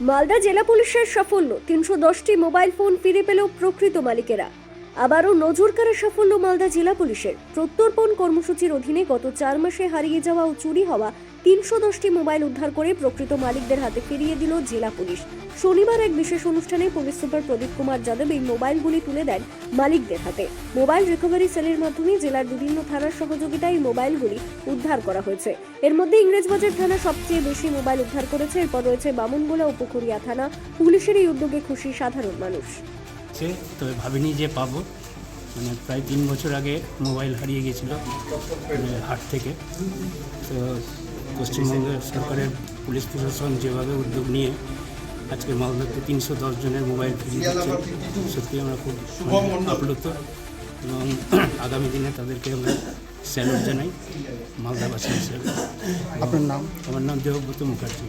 মালদা জেলা পুলিশের সাফল্য। তিনশো দশটি মোবাইল ফোন ফিরে পেল প্রকৃত মালিকেরা। আবারও নজর কাড়া সাফল্য মালদা জেলা পুলিশের। প্রত্যর্পণ কর্মসূচির অধীনে গত চার মাসে হারিয়ে যাওয়া ও চুরি হওয়া তিনশো দশটি মোবাইল উদ্ধার করে প্রকৃত মালিকদের হাতে ফিরিয়ে দিল জেলা পুলিশ। শনিবার এক বিশেষ অনুষ্ঠানে পুলিশ সুপার প্রদীপ কুমার যাদব এই মোবাইলগুলি তুলে দেন মালিকদের হাতে। মোবাইল রিকভারি সেলের মাধ্যমে জেলার বিভিন্ন থানার সহযোগিতায় এই মোবাইলগুলি উদ্ধার করা হয়েছে। এর মধ্যে ইংরেজবাজার থানা সবচেয়ে বেশি মোবাইল উদ্ধার করেছে। এরপর রয়েছে বামনগোলা ও পুকুরিয়া থানা। পুলিশের এই উদ্যোগে খুশি সাধারণ মানুষ। সে তবে ভাবিনি যে পাবো। মানে প্রায় তিন বছর আগে মোবাইল হারিয়ে গেছিল মানে হাট থেকে। তো পশ্চিমবঙ্গের সরকারের পুলিশ প্রশাসন যেভাবে উদ্যোগ নিয়ে আজকে মালদাতে তিনশো দশ জনের মোবাইল ফিরিয়ে দিচ্ছে সত্যি আমরা খুব আপ্লুত। এবং আগামী দিনে তাদেরকে আমরা স্যালুট জানাই মালদাবাসী হিসেবে আপনার নাম? আমার নাম Debabrata Mukherjee.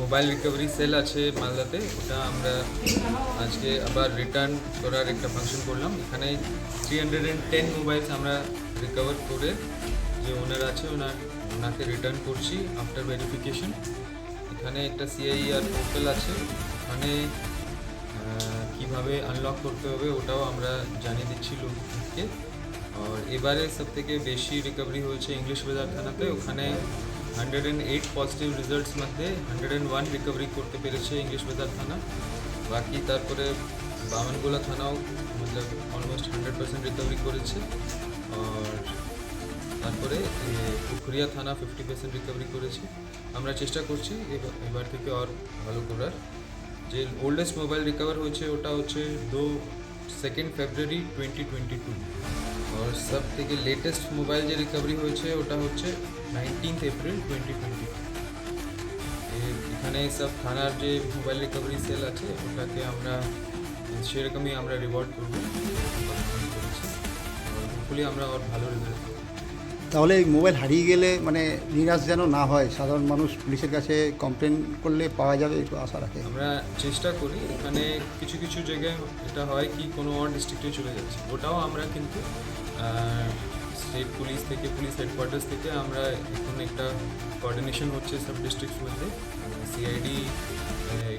Mobile recovery cell আছে মালদাতে, ওটা আমরা আজকে আবার রিটার্ন করার একটা ফাংশন করলাম। এখানে three hundred and ten mobiles আমরা রিকভার করে যে ওনার আছে, ওনার, ওনাকে রিটার্ন করছি আফটার ভেরিফিকেশন এখানে একটা সিআইআর পোর্টাল আছে, ওখানে কীভাবে আনলক করতে হবে ওটাও আমরা জানিয়ে দিচ্ছি লোককে। আর এবারে সব থেকে বেশি রিকভারি হয়েছে ইংলিশ বাজার থানাতে। ওখানে hundred and eight positive results মধ্যে হান্ড্রেড অ্যান্ড ওয়ান রিকভারি করতে পেরেছে ইংলিশ বাজার থানা। বাকি তারপরে বামনগোলা থানাও মতলব অলমোস্ট হান্ড্রেড পার্সেন্ট রিকভারি করেছে। আর তারপরে পুকুরিয়া থানা ফিফটি পার্সেন্ট রিকভারি করেছে। আমরা চেষ্টা করছি এবার থেকে আর ভালো করার। যে ওল্ডেস্ট মোবাইল রিকভার হয়েছে ওটা হচ্ছে দো second February twenty twenty two আর সব থেকে লেটেস্ট মোবাইল যে রিকভারি হয়েছে ওটা হচ্ছে নাইনটিন্থ এপ্রিল টোয়েন্টি টোয়েন্টি এখানে সব থানার যে মোবাইল রিকভারি সেল আছে ওটাকে আমরা সেরকমই আমরা রিওয়ার্ড করব হোপফুলি আমরা ওর ভালো রেজাল্ট পাবো তাহলে এই মোবাইল হারিয়ে গেলে মানে নিরাশ যেন না হয়, সাধারণ মানুষ পুলিশের কাছে কমপ্লেন করলে পাওয়া যাবে একটু আশা রাখে। আমরা চেষ্টা করি, এখানে কিছু কিছু জায়গায় এটা হয় কি কোনো আর ডিস্ট্রিক্টে চলে যাচ্ছে। ওটাও আমরা কিন্তু স্টেট পুলিশ থেকে পুলিশ হেডকোয়ার্টার্স থেকে আমরা এখন একটা কোঅর্ডিনেশন হচ্ছে সব ডিস্ট্রিক্টস মধ্যে। সিআইডি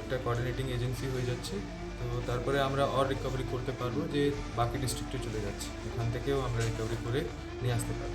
একটা কোঅর্ডিনেটিং এজেন্সি হয়ে যাচ্ছে। তো তারপরে আমরা অর রিকভারি করতে পারব যে বাকি ডিস্ট্রিক্টে চলে যাচ্ছে। এখান থেকেও আমরা রিকভারি করে নিয়ে আসতে পারব।